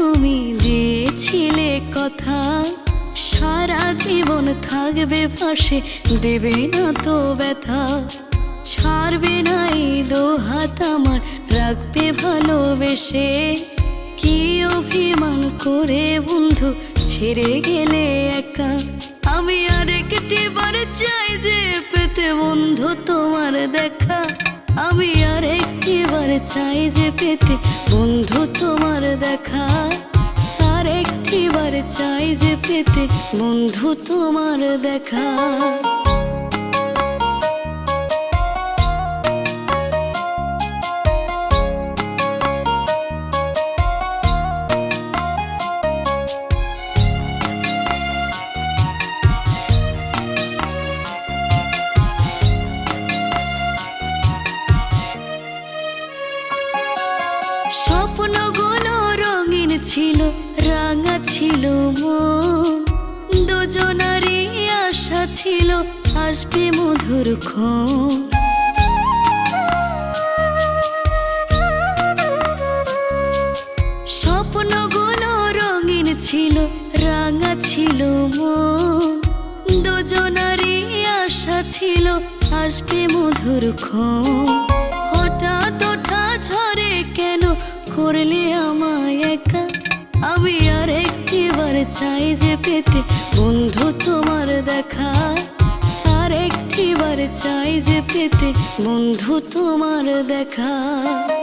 তুমি যে কথা। সারা জীবন থাকবে পাশে, দেবে না তো ব্যথা। ছাড়বে না এই হাত আমার, রাখবে ভালোবেসে। কি অভিমান করে বন্ধু, ছেড়ে গেলে একা। আমি আর একটি বার চাই যে পেতে বন্ধু তোমার দেখা। আমি আর একটিবার চাই যে পেতে বন্ধু তোমার দেখা। চাই যে পেতে বন্ধু তোমার দেখা। স্বপ্নগুলো রঙিন ছিল ছিল মন, দুজনারই আশা ছিল, আসবে মধুর ক্ষণ। স্বপ্নগুলো রঙিন ছিল, রাঙা ছিল মন, দুজনারই আশা ছিল, আসবে মধুর ক্ষণ। হঠাৎ ওঠা ঝরে কেন করলে আমায় একা চাই যে পেতে। বন্ধু তোমার দেখা আর একটিবার চাই যে পেতে। বন্ধু তোমার দেখা।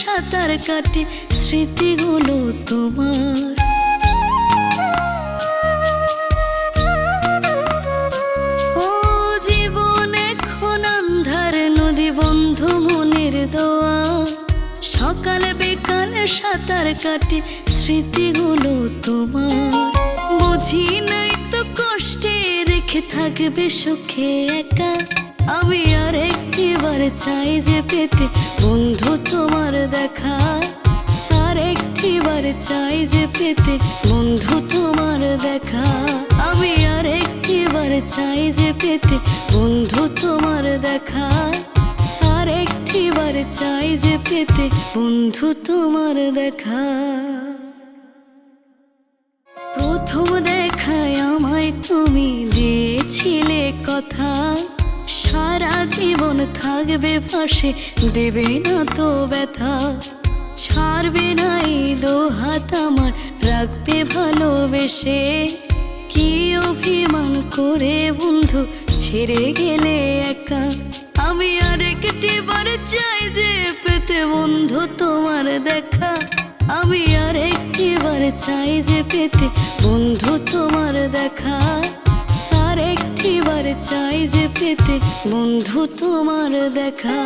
সাঁতার কাটে স্মৃতিগুলো তোমার। ও জীবন এখন আন্ধার নদী বন্ধ মনের দোয়ার সকালে বিকালে সাঁতার কাটে স্মৃতিগুলো তোমার। বুঝি নাই তো কষ্টে রেখে থাকবে সুখে একা। আমি আর একটিবার চাই যে পেতে বন্ধু তোমার দেখা। আর একটিবার চাই যে পেতে বন্ধু তোমার দেখা। আমি আর একটিবার চাই যে পেতে বন্ধু তোমার দেখা। আর একটিবার চাই যে পেতে বন্ধু তোমার দেখা। প্রথম দেখায় আমায় তুমি দিয়েছিলে জীবন থাকবে পাশে, দেবে না তো ব্যথা। ছাড়বে না এই হাত আমার, রাখবে ভালোবেসে। কি অভিমান করে বন্ধু, ছেড়ে গেলে একা। আমি আর একটি বার চাই যে পেতে বন্ধু তোমার দেখা। আমি আর একটিবার চাই যে পেতে বন্ধু তোমার দেখা। আর একটিবার চাই যে পেতে বন্ধু তোমার দেখা।